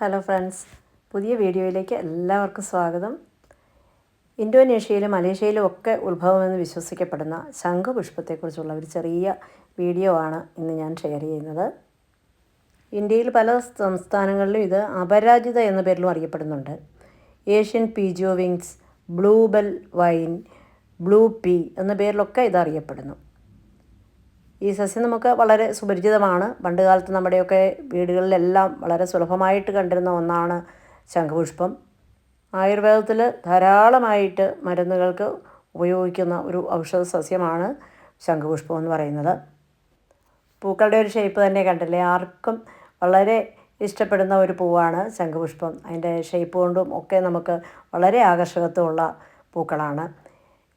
Hello friends പുതിയ വീഡിയോയിലേക്ക് എല്ലാവർക്കും സ്വാഗതം. ഇന്തോനേഷ്യയിലും മലേഷ്യയിലും ഒക്കെ ഉത്ഭവമെന്ന് വിശ്വസിക്കപ്പെടുന്ന ശംഖുപുഷ്പത്തെക്കുറിച്ചുള്ള ഒരു ചെറിയ വീഡിയോ ആണ് ഇന്ന് ഞാൻ ഷെയർ ചെയ്യുന്നത്. ഇന്ത്യയിൽ പല സംസ്ഥാനങ്ങളിലും ഇത് അപരാജിത എന്ന പേരിലും അറിയപ്പെടുന്നുണ്ട്. Asian pigeon wings blue bell vine blue pea എന്ന പേരിലൊക്കെ ഇത് അറിയപ്പെടുന്നു. ഈ സസ്യം നമുക്ക് വളരെ സുപരിചിതമാണ്. പണ്ട് കാലത്ത് നമ്മുടെയൊക്കെ വീടുകളിലെല്ലാം വളരെ സുലഭമായിട്ട് കണ്ടിരുന്ന ഒന്നാണ് ശംഖുപുഷ്പം. ആയുർവേദത്തിൽ ധാരാളമായിട്ട് മരുന്നുകൾക്ക് ഉപയോഗിക്കുന്ന ഒരു ഔഷധ സസ്യമാണ് ശംഖുപുഷ്പം എന്ന് പറയുന്നത്. പൂക്കളുടെ ഒരു ഷേപ്പ് തന്നെ കണ്ടില്ലേ? ആർക്കും വളരെ ഇഷ്ടപ്പെടുന്ന ഒരു പൂവാണ് ശംഖുപുഷ്പം. അതിന്റെ ഷേപ്പ് കൊണ്ടും ഒക്കെ നമുക്ക് വളരെ ആകർഷകത്വമുള്ള പൂക്കളാണ്.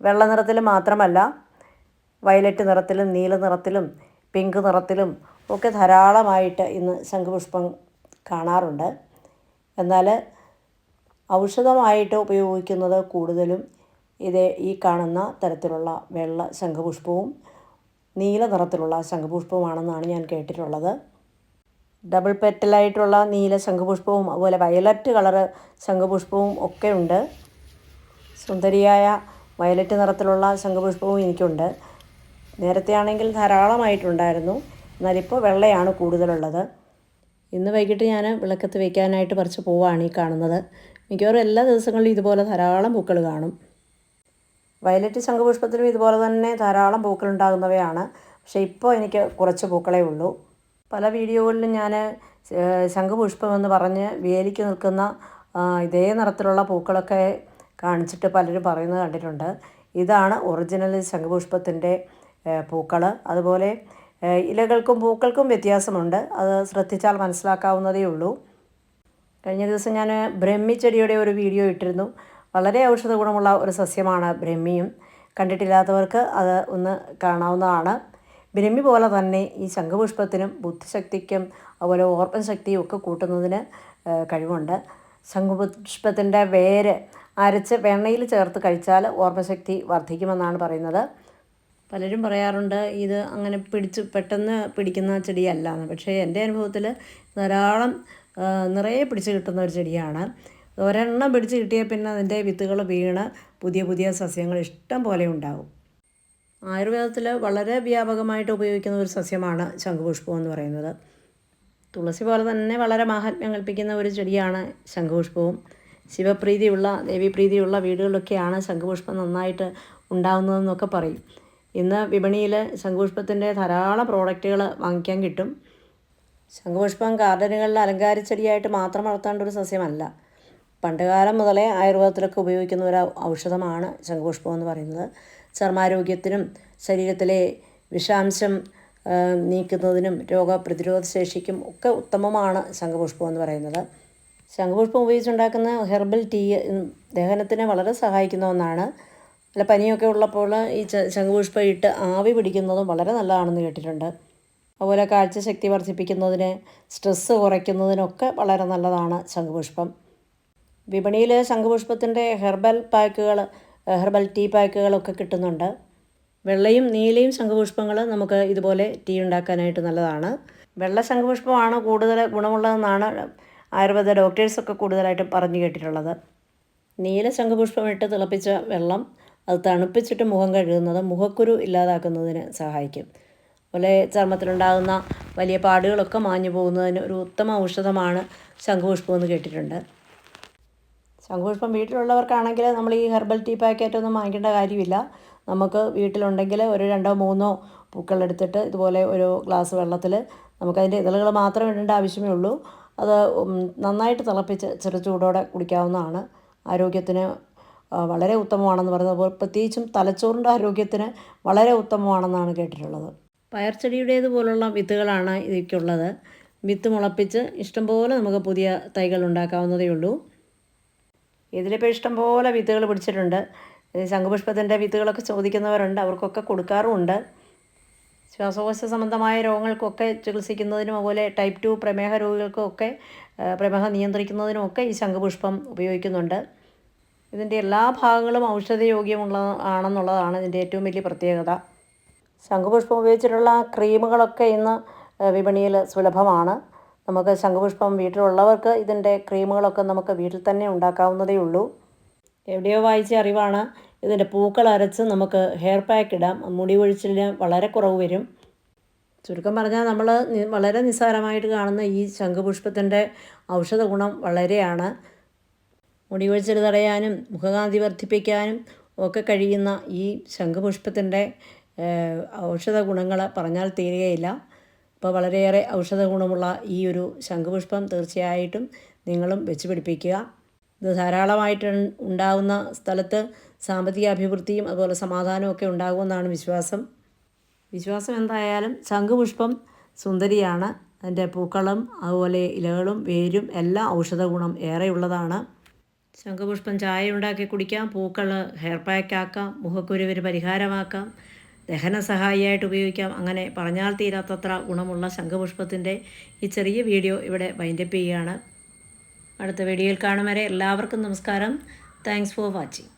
വെള്ള നിറത്തിൽ മാത്രമല്ല വയലറ്റ് നിറത്തിലും നീല നിറത്തിലും പിങ്ക് നിറത്തിലും ഒക്കെ ധാരാളമായിട്ട് ഇന്ന് ശംഖുപുഷ്പം കാണാറുണ്ട്. എന്നാൽ ഔഷധമായിട്ട് ഉപയോഗിക്കുന്നത് കൂടുതലും ഇത് ഈ കാണുന്ന തരത്തിലുള്ള വെള്ള ശംഖുപുഷ്പവും നീല നിറത്തിലുള്ള ശംഖുപുഷ്പവുമാണെന്നാണ് ഞാൻ കേട്ടിട്ടുള്ളത്. ഡബിൾ പെറ്റലായിട്ടുള്ള നീല ശംഖുപുഷ്പവും അതുപോലെ വയലറ്റ് കളറ് ശംഖുപുഷ്പവും ഒക്കെ ഉണ്ട്. സുന്ദരിയായ വയലറ്റ് നിറത്തിലുള്ള ശംഖുപുഷ്പവും എനിക്കുണ്ട്. നേരത്തെ ആണെങ്കിൽ ധാരാളമായിട്ടുണ്ടായിരുന്നു. എന്നാലിപ്പോൾ വെള്ളയാണ് കൂടുതലുള്ളത്. ഇന്ന് വൈകിട്ട് ഞാൻ വിളക്കത്ത് വയ്ക്കാനായിട്ട് പറിച്ച് പോവാണ് ഈ കാണുന്നത്. മിക്കവാറും എല്ലാ ദിവസങ്ങളിലും ഇതുപോലെ ധാരാളം പൂക്കൾ കാണും. വയലറ്റ് ശംഖപുഷ്പത്തിനും ഇതുപോലെ തന്നെ ധാരാളം പൂക്കൾ ഉണ്ടാകുന്നവയാണ്. പക്ഷേ ഇപ്പോൾ എനിക്ക് കുറച്ച് പൂക്കളേ ഉള്ളൂ. പല വീഡിയോകളിലും ഞാൻ ശംഖുപുഷ്പം എന്ന് പറഞ്ഞ് വേലിക്ക് നിൽക്കുന്ന ഇതേ നിറത്തിലുള്ള പൂക്കളൊക്കെ കാണിച്ചിട്ട് പലരും പറയുന്നത് കണ്ടിട്ടുണ്ട്. ഇതാണ് ഒറിജിനൽ ശംഖുപുഷ്പത്തിന്റെ പൂക്കൾ അതുപോലെ ഇലകൾക്കും പൂക്കൾക്കും വ്യത്യാസമുണ്ട്. അത് ശ്രദ്ധിച്ചാൽ മനസ്സിലാക്കാവുന്നതേ ഉള്ളൂ. കഴിഞ്ഞ ദിവസം ഞാൻ ബ്രഹ്മിച്ചെടിയുടെ ഒരു വീഡിയോ ഇട്ടിരുന്നു. വളരെ ഔഷധ ഗുണമുള്ള ഒരു സസ്യമാണ് ബ്രഹ്മിയും. കണ്ടിട്ടില്ലാത്തവർക്ക് അത് ഒന്ന് കാണാവുന്നതാണ്. ബ്രഹ്മി പോലെ തന്നെ ഈ ശംഖുപുഷ്പത്തിനും ബുദ്ധിശക്തിക്കും അതുപോലെ ഓർമ്മ ശക്തിയും ഒക്കെ കൂട്ടുന്നതിന് കഴിവുണ്ട്. ശംഖുപുഷ്പത്തിന്റെ വേര് അരച്ച് വെണ്ണയിൽ ചേർത്ത് കഴിച്ചാൽ ഓർമ്മശക്തി വർദ്ധിക്കുമെന്നാണ് പറയുന്നത്. പലരും പറയാറുണ്ട് ഇത് അങ്ങനെ പിടിച്ച് പെട്ടെന്ന് പിടിക്കുന്ന ചെടിയല്ല എന്ന് പക്ഷേ എന്റെ അനുഭവത്തിൽ ധാരാളം നിറയെ പിടിച്ച് കിട്ടുന്ന ഒരു ചെടിയാണ്. ഒരെണ്ണം പിടിച്ച് കിട്ടിയാൽ പിന്നെ അതിന്റെ വിത്തുകൾ വീണ് പുതിയ പുതിയ സസ്യങ്ങൾ ഇഷ്ടം പോലെ ഉണ്ടാകും ആയുർവേദത്തിൽ വളരെ വ്യാപകമായിട്ട് ഉപയോഗിക്കുന്ന ഒരു സസ്യമാണ് ശംഖുപുഷ്പം എന്ന് പറയുന്നത്. തുളസി പോലെ തന്നെ വളരെ മാഹാത്മ്യം കൽപ്പിക്കുന്ന ഒരു ചെടിയാണ് ശംഖുപുഷ്പവും. ശിവപ്രീതിയുള്ള ദേവീപ്രീതിയുള്ള വീടുകളിലൊക്കെയാണ് ശംഖുപുഷ്പം നന്നായിട്ട് ഉണ്ടാകുന്നതെന്നൊക്കെ പറയും. ഇന്ന് വിപണിയിൽ ശംഖുപുഷ്പത്തിന്റെ ധാരാളം പ്രോഡക്റ്റുകൾ വാങ്ങിക്കാൻ കിട്ടും. ശംഖുപുഷ്പം ഗാർഡനുകളിൽ അലങ്കാരച്ചെടിയായിട്ട് മാത്രം വളർത്തേണ്ട ഒരു സസ്യമല്ല. പണ്ടുകാലം മുതലേ ആയുർവേദത്തിലൊക്കെ ഉപയോഗിക്കുന്ന ഒരു ഔഷധമാണ് ശംഖുപുഷ്പം എന്ന് പറയുന്നത്. ചർമാരോഗ്യത്തിനും ശരീരത്തിലെ വിഷാംശം നീക്കുന്നതിനും രോഗപ്രതിരോധ ശേഷിക്കും ഒക്കെ ഉത്തമമാണ് ശംഖുപുഷ്പം എന്ന് പറയുന്നത്. ശംഖുപുഷ്പം ഉപയോഗിച്ചുണ്ടാക്കുന്ന ഹെർബൽ ടീ ദഹനത്തിന് വളരെ സഹായിക്കുന്ന ഒന്നാണ്. അല്ല പനിയൊക്കെ ഉള്ളപ്പോൾ ഈ ശംഖുപുഷ്പം ഇട്ട് ആവി പിടിക്കുന്നതും വളരെ നല്ലതാണെന്ന് കേട്ടിട്ടുണ്ട്. അതുപോലെ കാഴ്ചശക്തി വർദ്ധിപ്പിക്കുന്നതിന് സ്ട്രെസ്സ് കുറയ്ക്കുന്നതിനൊക്കെ വളരെ നല്ലതാണ് ശംഖുപുഷ്പം. വിപണിയിൽ ശംഖുപുഷ്പത്തിന്റെ ഹെർബൽ പാക്കുകൾ ഹെർബൽ ടീ പാക്കുകളൊക്കെ കിട്ടുന്നുണ്ട്. വെള്ളയും നീലയും ശംഖുപുഷ്പങ്ങൾ നമുക്ക് ഇതുപോലെ ടീ ഉണ്ടാക്കാനായിട്ട് നല്ലതാണ്. വെള്ള ശംഖുപുഷ്പമാണ് കൂടുതൽ ഗുണമുള്ളതെന്നാണ് ആയുർവേദ ഡോക്ടേഴ്സൊക്കെ കൂടുതലായിട്ട് പറഞ്ഞു കേട്ടിട്ടുള്ളത്. നീല ശംഖുപുഷ്പം ഇട്ട് തിളപ്പിച്ച വെള്ളം അത് തണുപ്പിച്ചിട്ട് മുഖം കഴുകുന്നത് മുഖക്കുരു ഇല്ലാതാക്കുന്നതിന് സഹായിക്കും. അതുപോലെ ചർമ്മത്തിലുണ്ടാകുന്ന വലിയ പാടുകളൊക്കെ മാഞ്ഞു പോകുന്നതിന് ഒരു ഉത്തമ ഔഷധമാണ് ശംഖുപുഷ്പം എന്ന് കേട്ടിട്ടുണ്ട്. ശംഖുപുഷ്പം വീട്ടിലുള്ളവർക്കാണെങ്കിൽ നമ്മൾ ഈ ഹെർബൽ ടീ പാക്കറ്റൊന്നും വാങ്ങിക്കേണ്ട കാര്യമില്ല. നമുക്ക് വീട്ടിലുണ്ടെങ്കിൽ ഒരു രണ്ടോ മൂന്നോ പൂക്കളെടുത്തിട്ട് ഇതുപോലെ ഒരു ഗ്ലാസ് വെള്ളത്തിൽ നമുക്കതിന്റെ ഇതളുകൾ മാത്രം ഇടേണ്ട ആവശ്യമേ ഉള്ളൂ. അത് നന്നായിട്ട് തിളപ്പിച്ച് ചെറു ചൂടോടെ കുടിക്കാവുന്നതാണ്. ആരോഗ്യത്തിന് വളരെ ഉത്തമമാണെന്ന് പറയുന്നത്. പ്രത്യേകിച്ചും തലച്ചോറിന്റെ ആരോഗ്യത്തിന് വളരെ ഉത്തമമാണെന്നാണ് കേട്ടിട്ടുള്ളത്. പയർച്ചെടിയുടേതുപോലുള്ള വിത്തുകളാണ് ഇതൊക്കെയുള്ളത് വിത്ത് മുളപ്പിച്ച് ഇഷ്ടംപോലെ നമുക്ക് പുതിയ തൈകൾ ഉണ്ടാക്കാവുന്നതേ ഉള്ളൂ. ഇതിലിപ്പോൾ ഇഷ്ടംപോലെ വിത്തുകൾ പിടിച്ചിട്ടുണ്ട്. ശംഖുപുഷ്പത്തിന്റെ വിത്തുകളൊക്കെ ചോദിക്കുന്നവരുണ്ട്. അവർക്കൊക്കെ കൊടുക്കാറുമുണ്ട്. ശ്വാസകോശ സംബന്ധമായ രോഗങ്ങൾക്കൊക്കെ ചികിത്സിക്കുന്നതിനും അതുപോലെ ടൈപ്പ് ടു പ്രമേഹ രോഗികൾക്കൊക്കെ പ്രമേഹം നിയന്ത്രിക്കുന്നതിനുമൊക്കെ ഈ ശംഖുപുഷ്പം ഉപയോഗിക്കുന്നുണ്ട്. ഇതിന്റെ എല്ലാ ഭാഗങ്ങളും ഔഷധയോഗ്യമുള്ള ആണെന്നുള്ളതാണ് ഇതിന്റെ ഏറ്റവും വലിയ പ്രത്യേകത. ശംഖുപുഷ്പം ഉപയോഗിച്ചിട്ടുള്ള ക്രീമുകളൊക്കെ ഇന്ന് വിപണിയിൽ സുലഭമാണ്. നമുക്ക് ശംഖുപുഷ്പം വീട്ടിലുള്ളവർക്ക് ഇതിന്റെ ക്രീമുകളൊക്കെ നമുക്ക് വീട്ടിൽ തന്നെ ഉണ്ടാക്കാവുന്നതേ ഉള്ളൂ. എവിടെയോ വായിച്ച അറിവാണ് ഇതിന്റെ പൂക്കൾ അരച്ച് നമുക്ക് ഹെയർ പാക്ക് ഇടാം. മുടി ഒഴിച്ചിലിന് വളരെ കുറവ് വരും. ചുരുക്കം പറഞ്ഞാൽ നമ്മൾ വളരെ നിസ്സാരമായിട്ട് കാണുന്ന ഈ ശംഖുപുഷ്പത്തിന്റെ ഔഷധ ഗുണം വളരെയാണ്. മുടി കൊഴിച്ചിൽ തടയാനും മുഖകാന്തി വർദ്ധിപ്പിക്കാനും ഒക്കെ കഴിയുന്ന ഈ ശംഖുപുഷ്പത്തിന്റെ ഔഷധ ഗുണങ്ങൾ പറഞ്ഞാൽ തീരുകയില്ല. അപ്പോൾ വളരെയേറെ ഔഷധ ഗുണമുള്ള ഈ ഒരു ശംഖുപുഷ്പം തീർച്ചയായിട്ടും നിങ്ങളും വെച്ച് പിടിപ്പിക്കുക. ഇത് ധാരാളമായിട്ട് ഉണ്ടാകുന്ന സ്ഥലത്ത് സാമ്പത്തിക അഭിവൃദ്ധിയും അതുപോലെ സമാധാനവും ഒക്കെ ഉണ്ടാകുമെന്നാണ് വിശ്വാസം. വിശ്വാസം എന്തായാലും ശംഖുപുഷ്പം സുന്ദരിയാണ്. അതിന്റെ പൂക്കളും അതുപോലെ ഇലകളും വേരും എല്ലാം ഔഷധ ഗുണം ഏറെയുള്ളതാണ്. ശംഖുപുഷ്പം ചായ ഉണ്ടാക്കി കുടിക്കാം പൂക്കൾ ഹെയർ പാക്ക് ആക്കാം മുഖക്കുരുവിന് പരിഹാരമാക്കാം ദഹന സഹായിയായിട്ട് ഉപയോഗിക്കാം. അങ്ങനെ പറഞ്ഞാൽ തീരാത്തത്ര ഗുണമുള്ള ശംഖുപുഷ്പത്തിന്റെ ഈ ചെറിയ വീഡിയോ ഇവിടെ വൈൻഡപ്പ് ചെയ്യുകയാണ്. അടുത്ത വീഡിയോയിൽ കാണും വരെ എല്ലാവർക്കും നമസ്കാരം. Thanks for watching